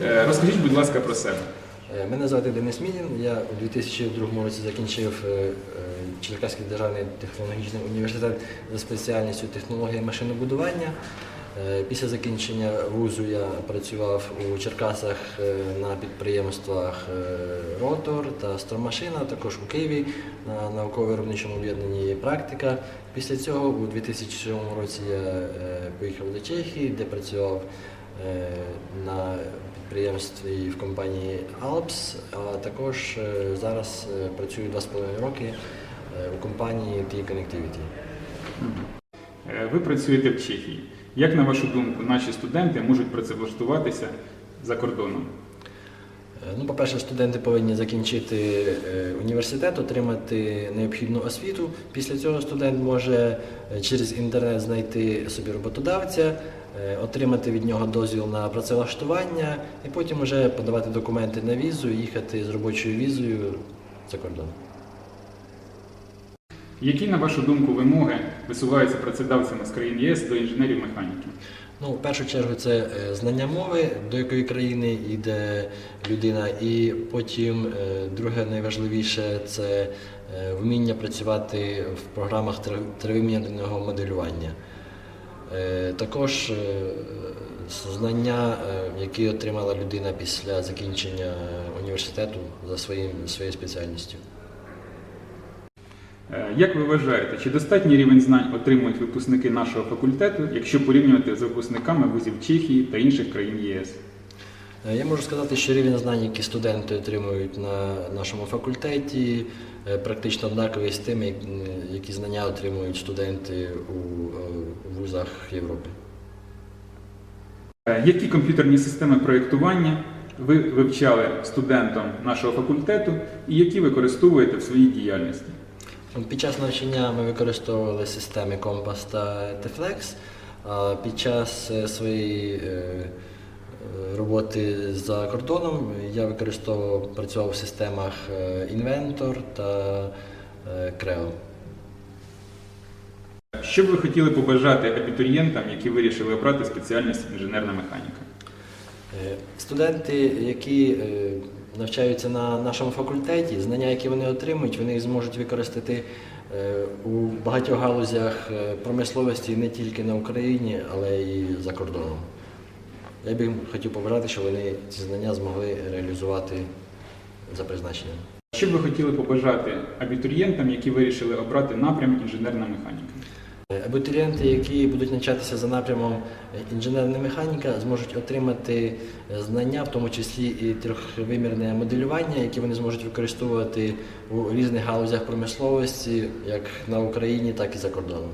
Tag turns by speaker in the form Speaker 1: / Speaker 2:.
Speaker 1: Е, Розкажіть, будь ласка, про себе.
Speaker 2: Е, Мене звати Денис Мінін. Я у 2002 році закінчив е, Черкаський державний технологічний університет за спеціальністю технологія машинобудування. Після закінчення вузу я працював у Черкасах на підприємствах Ротор та Стромашина, також у Києві на науково-виробничому об'єднанні практика. Після цього у 2007 році я поїхав до Чехії, де працював на підприємстві в компанії Alps, а також е, зараз е, працюю 2,5 роки е, у компанії T Connectivity.
Speaker 1: Е, Ви працюєте в Чехії. Як, на вашу думку, наші студенти можуть працевлаштуватися за кордоном?
Speaker 2: Е, Ну, по-перше, студенти повинні закінчити е, університет, отримати необхідну освіту. Після цього студент може е, через інтернет знайти собі роботодавця, отримати від нього дозвіл на працевлаштування і потім вже подавати документи на візу і їхати з робочою візою за кордон.
Speaker 1: Які, на вашу думку, вимоги висуваються працедавцями з країн ЄС до інженерів механіки?
Speaker 2: Ну, в першу чергу, це е, знання мови, до якої країни йде людина, і потім е, друге найважливіше це е, вміння працювати в програмах три- тривимірного моделювання. Також знання, які отримала людина після закінчення університету за своєю спеціальністю.
Speaker 1: Е, Як ви вважаєте, чи достатній рівень знань отримують випускники нашого факультету, якщо порівнювати з випускниками вузів Чехії та інших країн ЄС?
Speaker 2: Е, Я можу сказати, що рівень знань, які студенти отримують на нашому факультеті, е, практично однаковий з тими, які знання отримують студенти у вузах Європи.
Speaker 1: Які комп'ютерні системи проєктування ви вивчали студентам нашого факультету і які використовуєте в своїй діяльності?
Speaker 2: Під час навчання ми використовували системи Compass та Teflex, а під час е, своєї е, е, роботи за кордоном я використовував, працював в системах Inventor та Creo.
Speaker 1: Що б ви хотіли побажати абітурієнтам, які вирішили обрати спеціальність інженерна механіка?
Speaker 2: Студенти, які навчаються на нашому факультеті, знання, які вони отримують, вони зможуть використати е, у багатьох галузях е, промисловості не тільки на Україні, але і за кордоном. Я би хотів побажати, щоб вони ці знання змогли реалізувати за призначенням.
Speaker 1: Що б ви хотіли побажати абітурієнтам, які вирішили обрати напрям інженерна механіка?
Speaker 2: Е, Абітурієнти, які будуть навчатися за напрямом е, інженерна механіка, зможуть отримати е, знання, в тому числі і трьохвимірне моделювання, які вони зможуть використовувати у різних галузях промисловості, як на Україні, так і за кордоном.